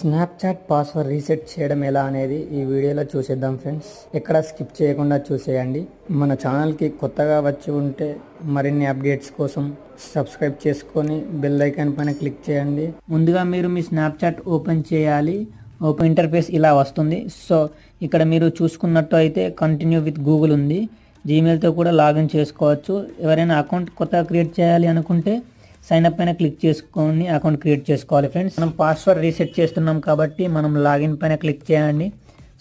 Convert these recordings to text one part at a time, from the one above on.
Snapchat password reset చేయడం ఎలా అనేది ఈ వీడియోలో చూసేద్దాం ఫ్రెండ్స్. ఎక్కడ స్కిప్ చేయకుండా చూసేయండి. మన ఛానల్కి కొత్తగా వచ్చి ఉంటే మరిన్ని అప్డేట్స్ కోసం సబ్స్క్రైబ్ చేసుకొని బెల్ ఐకాన్ పైన క్లిక్ చేయండి. ముందుగా మీరు మీ స్నాప్చాట్ ఓపెన్ చేయాలి. ఓపెన్ ఇంటర్ఫేస్ ఇలా వస్తుంది. సో ఇక్కడ మీరు చూసుకున్నట్టు అయితే కంటిన్యూ విత్ గూగుల్ ఉంది. జీమెయిల్తో కూడా లాగిన్ చేసుకోవచ్చు. ఎవరైనా అకౌంట్ కొత్తగా క్రియేట్ చేయాలి అనుకుంటే సైన్ అప్ పైన క్లిక్ చేసుకొని అకౌంట్ క్రియేట్ చేసుకోవాలి ఫ్రెండ్స్. మనం పాస్వర్డ్ రీసెట్ చేస్తున్నాం కాబట్టి మనం లాగిన్ పైన క్లిక్ చేయండి.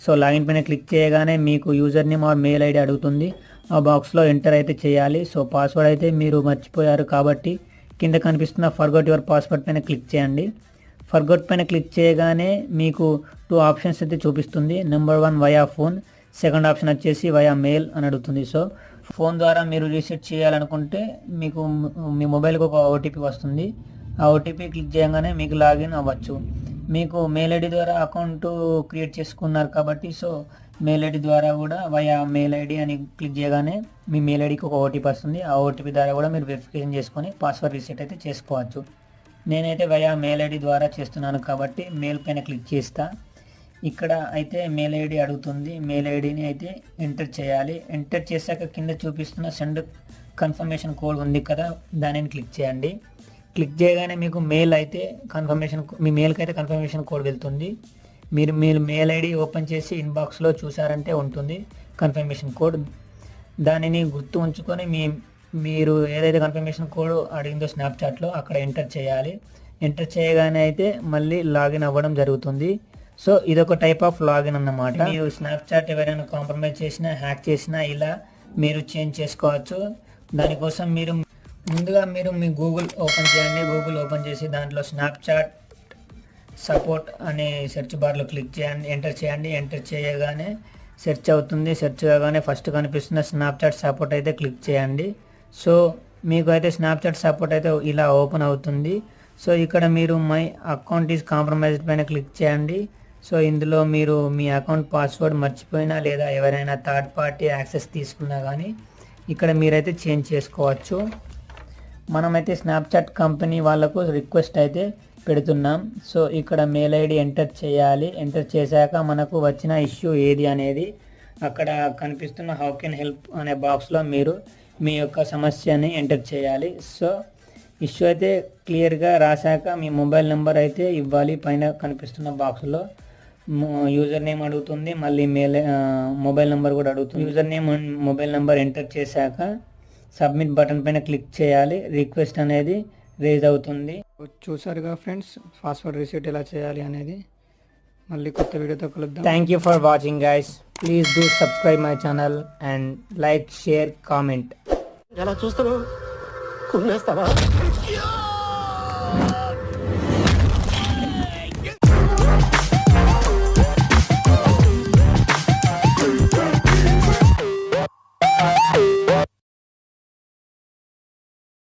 సో లాగిన్ పైన క్లిక్ చేయగానే మీకు user name or mail ID అడుగుతుంది. ఆ బాక్స్లో ఎంటర్ అయితే చేయాలి. సో పాస్వర్డ్ అయితే మీరు మర్చిపోయారు కాబట్టి కింద కనిపిస్తున్న ఫర్గోట్ యువర్ పాస్వర్డ్ పైన క్లిక్ చేయండి. ఫర్గోట్ పైన క్లిక్ చేయగానే మీకు టూ ఆప్షన్స్ అయితే చూపిస్తుంది. Number one via phone second option వచ్చేసి వయా మెయిల్ అని అడుగుతుంది. సో ఫోన్ ద్వారా మీరు రీసెట్ చేయాలనుకుంటే మీకు మీ మొబైల్కి ఒక ఓటీపీ వస్తుంది. ఆ ఓటీపీ క్లిక్ చేయగానే మీకు లాగిన్ అవ్వచ్చు. మీకు మెయిల్ ఐడి ద్వారా అకౌంట్ క్రియేట్ చేసుకున్నారు కాబట్టి సో మెయిల్ ఐడి ద్వారా కూడా వయా మెయిల్ ఐడి అని క్లిక్ చేయగానే మీ మెయిల్ ఐడికి ఒక ఓటీపీ వస్తుంది. ఆ ఓటీపీ ద్వారా కూడా మీరు వెరిఫికేషన్ చేసుకొని పాస్వర్డ్ రీసెట్ అయితే చేసుకోవచ్చు. నేనైతే వయా మెయిల్ ఐడి ద్వారా చేస్తున్నాను కాబట్టి మెయిల్ పైన క్లిక్ చేస్తాను ఇక్కడ అయితే మెయిల్ ఐడి అడుగుతుంది. మెయిల్ ఐడిని అయితే ఎంటర్ చేయాలి. ఎంటర్ చేశాక కింద చూపిస్తున్న సెండ్ కన్ఫర్మేషన్ కోడ్ ఉంది కదా దానిని క్లిక్ చేయండి. క్లిక్ చేయగానే మీకు మెయిల్ అయితే కన్ఫర్మేషన్ మీ మెయిల్కి అయితే కన్ఫర్మేషన్ కోడ్ వెళ్తుంది. మీరు మీరు మెయిల్ ఐడి ఓపెన్ చేసి ఇన్బాక్స్లో చూసారంటే ఉంటుంది కన్ఫర్మేషన్ కోడ్ దానిని గుర్తు ఉంచుకొని మీ మీరు ఏదైతే కన్ఫర్మేషన్ కోడ్ అడిగిందో స్నాప్చాట్లో అక్కడ ఎంటర్ చేయాలి. ఎంటర్ చేయగానే అయితే మళ్ళీ లాగిన్ అవ్వడం జరుగుతుంది. సో ఇదొక టైప్ ఆఫ్ లాగిన్ అన్నమాట. మీరు స్నాప్చాట్ ఎవరైనా కాంప్రమైజ్ చేసినా హ్యాక్ చేసినా ఇలా మీరు చేంజ్ చేసుకోవచ్చు. దానికోసం మీరు ముందుగా మీరు మీ గూగుల్ ఓపెన్ చేయండి. గూగుల్ ఓపెన్ చేసి దాంట్లో స్నాప్చాట్ సపోర్ట్ అనే సెర్చ్ బార్లో క్లిక్ చేయండి ఎంటర్ చేయండి. ఎంటర్ చేయగానే సెర్చ్ అవుతుంది. సెర్చ్ కాగానే ఫస్ట్ కనిపిస్తున్న స్నాప్చాట్ సపోర్ట్ అయితే క్లిక్ చేయండి. సో మీకు అయితే స్నాప్చాట్ సపోర్ట్ అయితే ఇలా ఓపెన్ అవుతుంది. సో ఇక్కడ మీరు మై అకౌంట్ ఈజ్ కాంప్రమైజ్డ్ పైన క్లిక్ చేయండి. సో ఇందులో మీరు మీ అకౌంట్ పాస్వర్డ్ మర్చిపోయినా లేదా ఎవరైనా థర్డ్ పార్టీ యాక్సెస్ తీసుకున్నా కానీ ఇక్కడ మీరైతే చేంజ్ చేసుకోవచ్చు. మనమైతే స్నాప్చాట్ కంపెనీ వాళ్ళకు రిక్వెస్ట్ అయితే పెడుతున్నాం. సో ఇక్కడ మెయిల్ ఐడి ఎంటర్ చేయాలి. ఎంటర్ చేశాక మనకు వచ్చిన ఇష్యూ ఏది అనేది అక్కడ కనిపిస్తున్న హౌ కెన్ హెల్ప్ అనే బాక్స్లో మీరు మీ యొక్క సమస్యని ఎంటర్ చేయాలి. సో ఇష్యూ అయితే క్లియర్గా రాశాక మీ మొబైల్ నెంబర్ అయితే ఇవ్వాలి. పైన కనిపిస్తున్న బాక్స్లో యూజర్ నేమ్ అడుగుతుంది మళ్ళీ మెయిల్ మొబైల్ నెంబర్ కూడా అడుగుతుంది. User name and mobile number enter చేశాక సబ్మిట్ బటన్ పైన క్లిక్ చేయాలి. రిక్వెస్ట్ అనేది రేజ్ అవుతుంది. చూసారుగా ఫ్రెండ్స్ పాస్వర్డ్ రీసెట్ ఎలా చేయాలి అనేది మళ్ళీ కొత్త వీడియోతో కలుద్దాం. Thank you for watching guys please do subscribe my channel and like share comment ఎలా కుమ్మేస్తావా?